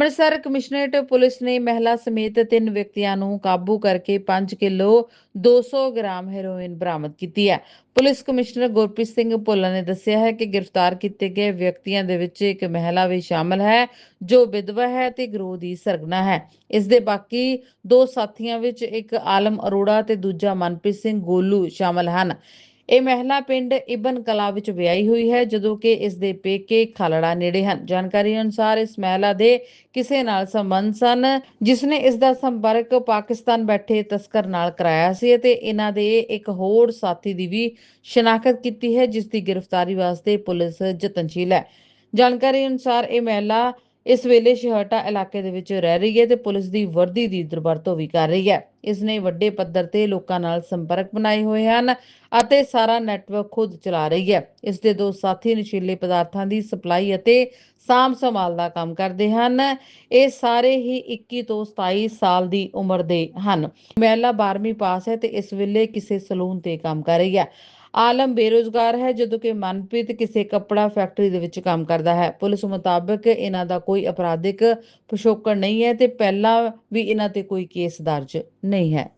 Amritsar commissionerate police ਨੇ ਮਹਿਲਾ ਸਮੇਤ ਤਿੰਨ ਵਿਅਕਤੀਆਂ ਨੂੰ ਕਾਬੂ ਕਰਕੇ 5 ਕਿਲੋ 200 ਗ੍ਰਾਮ ਹੈਰੋਇਨ ਬਰਾਮਦ ਕੀਤੀ ਹੈ। ਪੁਲਿਸ ਕਮਿਸ਼ਨਰ ਗੁਰਪ੍ਰੀਤ ਸਿੰਘ ਭੁੱਲਰ ਨੇ ਦੱਸਿਆ ਹੈ ਕਿ ਗ੍ਰਿਫਤਾਰ ਕੀਤੇ ਗਏ ਵਿਅਕਤੀਆਂ ਦੇ ਵਿੱਚ ਇੱਕ ਮਹਿਲਾ ਵੀ ਸ਼ਾਮਲ ਹੈ, ਜੋ ਵਿਧਵਾ ਹੈ ਤੇ ਗਰੋਹ ਦੀ ਸਰਗਨਾ ਹੈ। ਇਸ ਦੇ ਬਾਕੀ ਦੋ ਸਾਥੀਆਂ ਵਿੱਚ ਇੱਕ ਆਲਮ ਅਰੋੜਾ ਤੇ ਦੂਜਾ ਮਨਪ੍ਰੀਤ ਸਿੰਘ ਗੋਲੂ ਸ਼ਾਮਲ ਹਨ। ਇਹ ਮਹਿਲਾ ਪਿੰਡ ਇਬਨ ਕਲਾ ਵਿੱਚ ਵਿਆਹੀ ਹੋਈ ਹੈ, ਜਦੋਂ ਕਿ ਇਸ ਦੇ ਪੇਕੇ ਖਾਲੜਾ ਨੇੜੇ ਹਨ। ਜਾਣਕਾਰੀ ਅਨੁਸਾਰ ਇਸ ਮਹਿਲਾ ਦੇ ਕਿਸੇ ਨਾਲ ਸੰਬੰਧ ਸਨ, ਜਿਸ ਨੇ ਇਸ ਦਾ ਸੰਪਰਕ ਪਾਕਿਸਤਾਨ ਬੈਠੇ ਤਸਕਰ ਨਾਲ ਕਰਾਇਆ ਸੀ ਅਤੇ ਇਹਨਾਂ ਦੇ ਇੱਕ ਹੋਰ ਸਾਥੀ ਦੀ ਵੀ ਸ਼ਨਾਖਤ ਕੀਤੀ ਹੈ, ਜਿਸ ਦੀ ਗ੍ਰਿਫਤਾਰੀ ਵਾਸਤੇ ਪੁਲਿਸ ਯਤਨਸ਼ੀਲ ਹੈ। ਜਾਣਕਾਰੀ ਅਨੁਸਾਰ ਇਹ ਮਹਿਲਾ ਇਸ ਵੇਲੇ ਸ਼ਿਹਟਾ ਇਲਾਕੇ ਦੇ ਵਿੱਚ ਰਹਿ ਰਹੀ ਹੈ ਤੇ ਪੁਲਿਸ ਦੀ ਵਰਦੀ ਦੀ ਦੁਰਵਰਤੋਂ ਵੀ ਕਰ ਰਹੀ ਹੈ। ਇਸ ਨੇ ਵੱਡੇ ਪੱਧਰ ਤੇ ਲੋਕਾਂ ਨਾਲ ਸੰਪਰਕ ਬਣਾਏ ਹੋਏ ਹਨ ਅਤੇ ਸਾਰਾ ਨੈਟਵਰਕ ਖੁਦ ਚਲਾ ਰਹੀ ਹੈ। ਇਸ ਦੇ ਦੋ ਸਾਥੀ ਨਸ਼ੀਲੇ ਪਦਾਰਥਾਂ ਦੀ ਸਪਲਾਈ ਅਤੇ ਸਾਂਭ ਸੰਭਾਲ ਦਾ ਕੰਮ ਕਰਦੇ ਹਨ। ਇਹ ਸਾਰੇ ਹੀ 21 ਤੋਂ 27 ਸਾਲ ਦੀ ਉਮਰ ਦੇ ਹਨ। ਮਹਿਲਾ 12ਵੀਂ ਪਾਸ ਹੈ ਤੇ ਇਸ ਵੇਲੇ ਕਿਸੇ ਸਲੂਨ ਤੇ ਕੰਮ ਕਰ ਰਹੀ ਹੈ। ਆਲਮ ਬੇਰੋਜ਼ਗਾਰ ਹੈ, ਜਦੋਂ ਕਿ ਮਨਪ੍ਰੀਤ ਕਿਸੇ ਕੱਪੜਾ ਫੈਕਟਰੀ ਦੇ ਵਿੱਚ ਕੰਮ ਕਰਦਾ ਹੈ। ਪੁਲਿਸ ਮੁਤਾਬਕ ਇਹਨਾਂ ਦਾ ਕੋਈ ਅਪਰਾਧਿਕ ਪਿਛੋਕੜ ਨਹੀਂ ਹੈ ਤੇ ਪਹਿਲਾਂ ਵੀ ਇਹਨਾਂ ਤੇ ਕੋਈ ਕੇਸ ਦਰਜ ਨਹੀਂ ਹੈ।